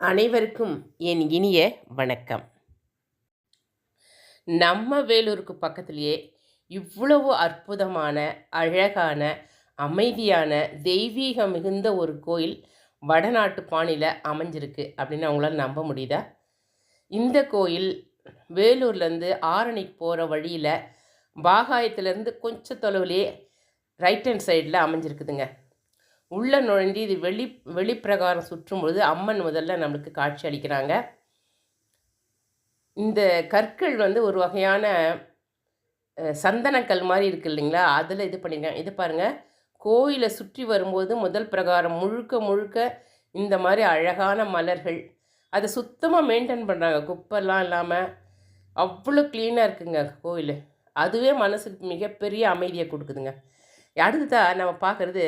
அனைவருக்கும் என் இனிய வணக்கம். நம்ம வேலூருக்கு பக்கத்துலேயே இவ்வளவு அற்புதமான அழகான அமைதியான தெய்வீக மிகுந்த ஒரு கோயில் வடநாட்டு பாணியில் அமைஞ்சிருக்கு அப்படின்னு அவங்களால நம்ப முடியுதா? இந்த கோயில் வேலூர்லேருந்து ஆரணிக்கு போகிற வழியில் பாகாயத்துலேருந்து கொஞ்சம் தொலைவிலே ரைட் ஹேண்ட் சைடில் அமைஞ்சிருக்குதுங்க. உள்ளே நுழைஞ்சு இது வெளி வெளிப்பிரகாரம் சுற்றும் பொழுது அம்மன் முதல்ல நம்மளுக்கு காட்சி அளிக்கிறாங்க. இந்த கற்கள் வந்து ஒரு வகையான சந்தனக்கல் மாதிரி இருக்குது இல்லைங்களா? அதில் இது பண்ணியிருக்காங்க இது பாருங்கள் கோயிலை சுற்றி வரும்போது முதல் பிரகாரம் முழுக்க முழுக்க இந்த மாதிரி அழகான மலர்கள். அதை சுத்தமாக மெயின்டைன் பண்ணுறாங்க குப்பெல்லாம் இல்லாமல் அவ்வளோ க்ளீனாக இருக்குங்க கோயில். அதுவே மனசுக்கு மிகப்பெரிய அமைதியை கொடுக்குதுங்க. அடுத்ததாக நம்ம பார்க்குறது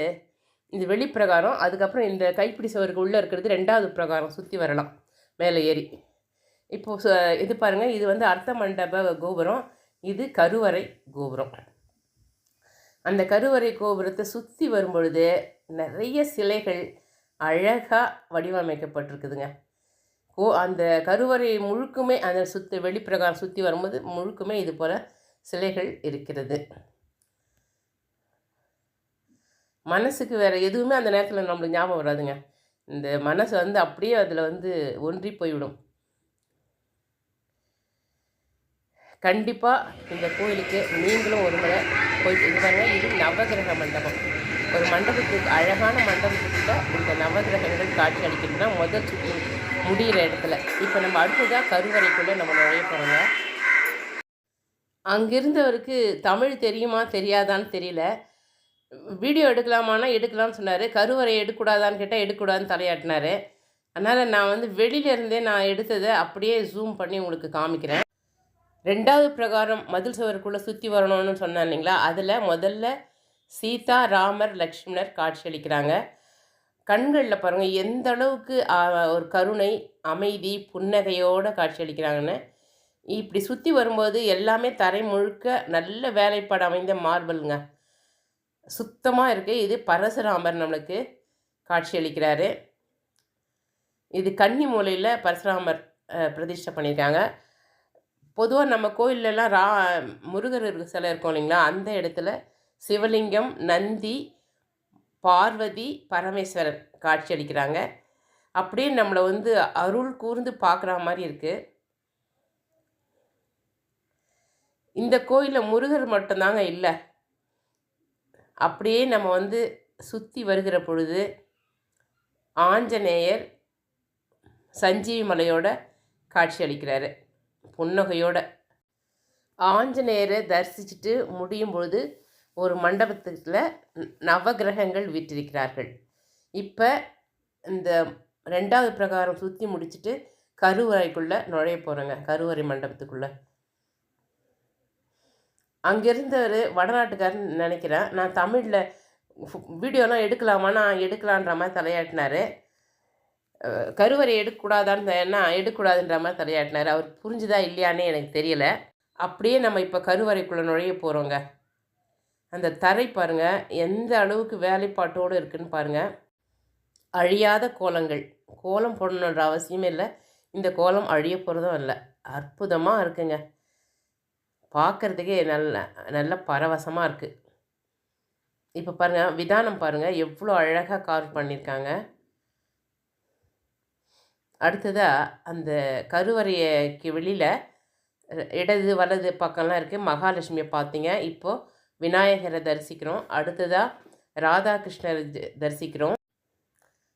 இந்த வெளிப்பிரகாரம் அதுக்கப்புறம் இந்த கைப்பிடி சுவருக்கு உள்ளே இருக்கிறது ரெண்டாவது பிரகாரம் சுற்றி வரலாம் மேலே ஏறி. இப்போது இது பாருங்கள் இது வந்து அர்த்த மண்டப கோபுரம் இது கருவறை கோபுரம். அந்த கருவறை கோபுரத்தை சுற்றி வரும்பொழுது நிறைய சிலைகள் அழகாக வடிவமைக்கப்பட்டிருக்குதுங்க. கோ அந்த கருவறை முழுக்குமே அந்த சுற்றி வெளிப்பிரகாரம் சுற்றி வரும்போது முழுக்குமே இது போல் சிலைகள் இருக்கிறது. மனசுக்கு வேறு எதுவுமே அந்த நேரத்தில் நம்மளுக்கு ஞாபகம் வராதுங்க. இந்த மனசு வந்து அப்படியே அதில் வந்து ஒன்றி போய்விடும். கண்டிப்பாக இந்த கோயிலுக்கு நீங்களும் ஒரு முறை போயிட்டு இது இது நவகிரக மண்டபம். ஒரு மண்டபத்துக்கு அழகான மண்டபத்துக்குள்ள இந்த நவகிரகங்கள் காட்சி அளிக்கின்றன. முதல் சுற்று முடிகிற இடத்துல. இப்போ நம்ம அடுத்ததாக கருவறைக்குள்ளே நம்ம நுழைய போகிறோங்க அங்கிருந்தவருக்கு தமிழ் தெரியுமா தெரியாதான்னு தெரியல. வீடியோ எடுக்கலாமான்னா எடுக்கலாம்னு சொன்னார். கருவறை எடுக்கக்கூடாதான்னு கேட்டால் எடுக்கக்கூடாதுன்னு தலையாட்டினார். அதனால் நான் வந்து வெளியிலேருந்தே நான் எடுத்ததை அப்படியே ஜூம் பண்ணி உங்களுக்கு காமிக்கிறேன். ரெண்டாவது பிரகாரம் மதில் சுவருக்குள்ளே சுற்றி வரணும்னு சொன்னேன் இல்லைங்களா? அதில் முதல்ல சீதா ராமர் லக்ஷ்மணர் காட்சியளிக்கிறாங்க கண்களில் பாருங்கள் எந்த அளவுக்கு ஒரு கருணை அமைதி புன்னகையோடு காட்சியளிக்கிறாங்கன்னு இப்படி சுற்றி வரும்போது எல்லாமே தரை முழுக்க நல்ல வேலைப்பாடு அமைந்த மார்பலுங்க சுத்தமாக இருக்குது இது பரசுராமர் நம்மளுக்கு காட்சியளிக்கிறாரு. இது கன்னி மூலையில் பரசுராமர் பிரதிஷ்டை பண்ணியிருக்காங்க பொதுவாக நம்ம கோயிலெலாம் ரா முருகர் சிலை இருக்கும் இல்லைங்களா? அந்த இடத்துல சிவலிங்கம் நந்தி பார்வதி பரமேஸ்வரர் காட்சியளிக்கிறாங்க. அப்படியே நம்மளை வந்து அருள் கூர்ந்து பார்க்குற மாதிரி இருக்குது இந்த கோயிலில் முருகர் மட்டும்தாங்க இல்லை. அப்படியே நம்ம வந்து சுற்றி வருகிற பொழுது ஆஞ்சநேயர் சஞ்சீவி மலையோட காட்சி அளிக்கிறாரு. புன்னகையோட. ஆஞ்சநேயரை தரிசிச்சுட்டு முடியும் பொழுது ஒரு மண்டபத்தில் நவகிரகங்கள் விட்டிருக்கிறார்கள் இப்போ இந்த ரெண்டாவது பிரகாரம் சுற்றி முடிச்சுட்டு கருவறைக்குள்ளே நுழைய போகிறோங்க கருவறை மண்டபத்துக்குள்ளே. அங்கேருந்தவர் வடநாட்டுக்காரன்னு நினைக்கிறேன். நான் தமிழில் வீடியோலாம் எடுக்கலாமா? நான் எடுக்கலான்ற மாதிரி தலையாட்டினார். கருவறை எடுக்கக்கூடாதான்னு என்ன எடுக்கக்கூடாதுன்ற மாதிரி தலையாட்டினார். அவர் புரிஞ்சுதா இல்லையான்னு எனக்கு தெரியல. அப்படியே நம்ம இப்போ கருவறைக்குள்ளே நுழைய போகிறோங்க அந்த தரை பாருங்கள் எந்த அளவுக்கு வேலைப்பாட்டோடு இருக்குதுன்னு பாருங்கள் அழியாத கோலங்கள். கோலம் போடணுன்ற அவசியமே இல்லை. இந்த கோலம் அழிய போகிறதும் இல்லை. அற்புதமாக இருக்குங்க. பார்க்குறதுக்கே நல்ல நல்ல பரவசமாக இருக்குது இப்போ பாருங்கள் விதானம் பாருங்கள் எவ்வளோ அழகாக கார்வ் பண்ணியிருக்காங்க அடுத்ததாக அந்த கருவறையக்கு வெளியில் இடது வலது பக்கம்லாம் இருக்குது மகாலட்சுமியை பார்த்தீங்க இப்போது விநாயகரை தரிசிக்கிறோம். அடுத்ததாக ராதாகிருஷ்ணரை த- தரிசிக்கிறோம்.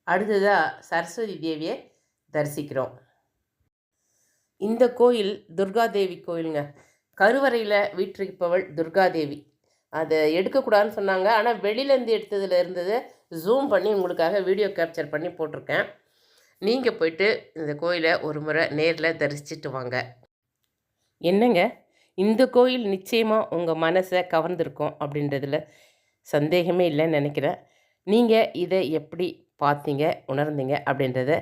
அடுத்ததாக சரஸ்வதி தேவியை தரிசிக்கிறோம். இந்த கோயில் துர்காதேவி கோயிலுங்க. கருவறையில் வீற்றிருப்பவள் துர்காதேவி. அதை எடுக்கக்கூடாதுன்னு சொன்னாங்க. ஆனால் வெளியிலேருந்து எடுத்ததில் இருந்தது ஜூம் பண்ணி உங்களுக்காக வீடியோ கேப்சர் பண்ணி போட்டிருக்கேன். நீங்கள் போயிட்டு இந்த கோயிலை ஒரு முறை நேரில் தரிசிச்சுட்டு வாங்க. என்னங்க? இந்த கோயில் நிச்சயமாக உங்கள் மனசை கவர்ந்திருக்கும் அப்படின்றதில் சந்தேகமே இல்லைன்னு நினைக்கிறேன். நீங்கள் இதை எப்படி பார்த்தீங்க உணர்ந்தீங்க அப்படின்றத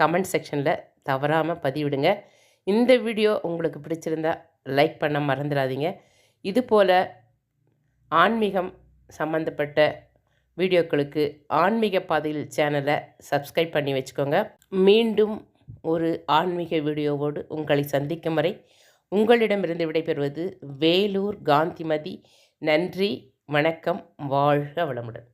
கமெண்ட் செக்ஷனில் தவறாமல் பதிவிடுங்க. இந்த வீடியோ உங்களுக்கு பிடிச்சிருந்தா லைக் பண்ண மறந்துடாதீங்க. இதுபோல் ஆன்மீகம் சம்மந்தப்பட்ட வீடியோக்களுக்கு ஆன்மீக பாதையில் சேனலை சப்ஸ்கிரைப் பண்ணி வச்சுக்கோங்க. மீண்டும் ஒரு ஆன்மீக வீடியோவோடு உங்களை சந்திக்கும் வரை உங்களிடமிருந்து விடைபெறுவது வேலூர் காந்திமதி. நன்றி வணக்கம் வாழ்க வளமுடன்.